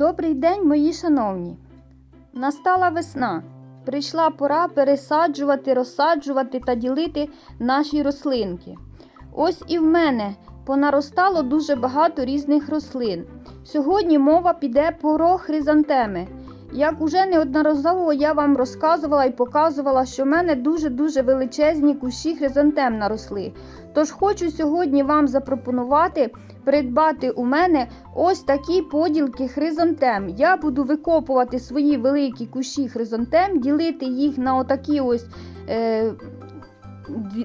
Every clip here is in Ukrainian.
Добрий день, мої шановні. Настала весна. Прийшла пора пересаджувати, розсаджувати та ділити наші рослинки. Ось і в мене понаростало дуже багато різних рослин. Сьогодні мова піде про хризантеми. Як уже неодноразово я вам розказувала і показувала, що в мене дуже-дуже величезні кущі хризантем наросли. Тож хочу сьогодні вам запропонувати придбати у мене ось такі поділки хризантем. Я буду викопувати свої великі кущі хризантем, ділити їх на отакі ось е,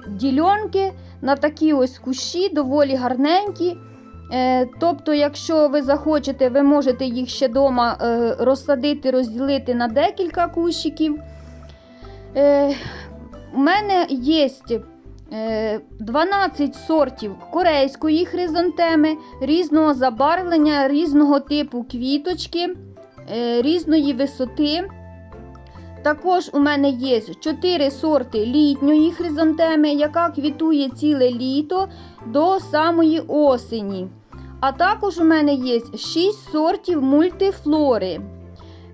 ділянки, на такі ось кущі, доволі гарненькі. Е, тобто, якщо ви захочете, ви можете їх ще вдома е, розсадити, розділити на декілька кущиків. Е, у мене є е, 12 сортів корейської хризантеми, різного забарвлення, різного типу квіточки, різної висоти. Також у мене є 4 сорти літньої хризантеми, яка квітує ціле літо до самої осені. А також у мене є 6 сортів мультифлори.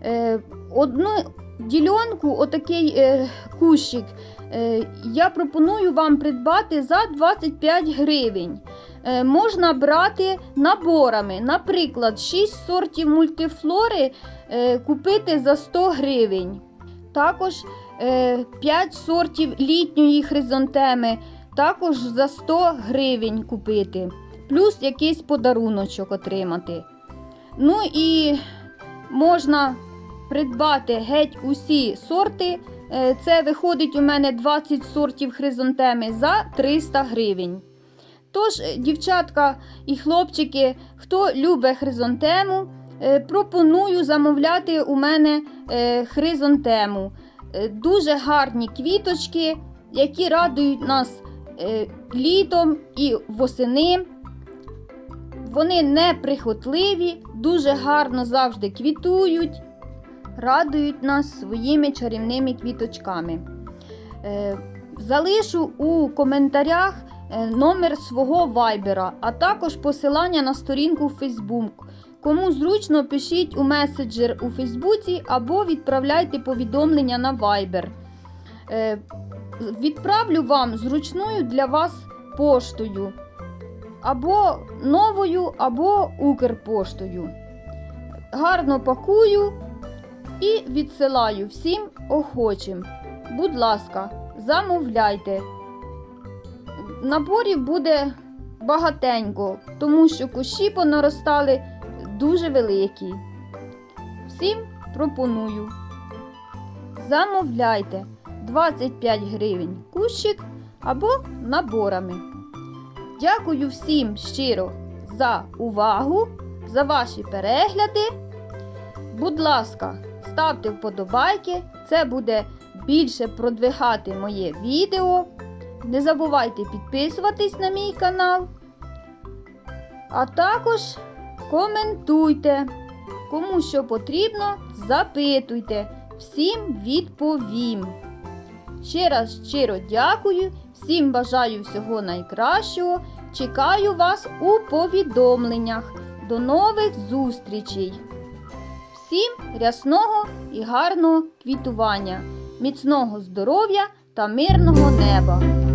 Е, Одну ділянку, отакий е, кущик, е, я пропоную вам придбати за 25 гривень. Можна брати наборами. Наприклад, 6 сортів мультифлори купити за 100 гривень. Також е, 5 сортів літньої хризантеми також за 100 гривень купити. Плюс якийсь подаруночок отримати. Ну і можна придбати геть усі сорти. Е, Це виходить у мене 20 сортів хризантеми за 300 гривень. Тож, е, дівчатка і хлопчики, хто любить хризантему, е, пропоную замовляти у мене е, хризантему. Е, Дуже гарні квіточки, які радують нас е, літом і восени. Вони неприхотливі, дуже гарно завжди квітують, радують нас своїми чарівними квіточками. Е, Залишу у коментарях е, номер свого вайбера, а також посилання на сторінку в Facebook. Кому зручно, пишіть у меседжер у Фейсбуці або відправляйте повідомлення на Viber. Е, Відправлю вам зручною для вас поштою. Або новою, або Укрпоштою. Гарно пакую і відсилаю всім охочим. Будь ласка, замовляйте. Наборів буде багатенько, тому що кущі понаростали дуже великі. Всім пропоную. Замовляйте 25 гривень кущик або наборами. Дякую всім щиро за увагу, за ваші перегляди. Будь ласка, ставте вподобайки, це буде більше продвигати моє відео. Не забувайте підписуватись на мій канал. А також коментуйте. Кому що потрібно, запитуйте. Всім відповім. Ще раз щиро дякую, всім бажаю всього найкращого. Чекаю вас у повідомленнях. До нових зустрічей! Всім рясного і гарного квітування, міцного здоров'я та мирного неба!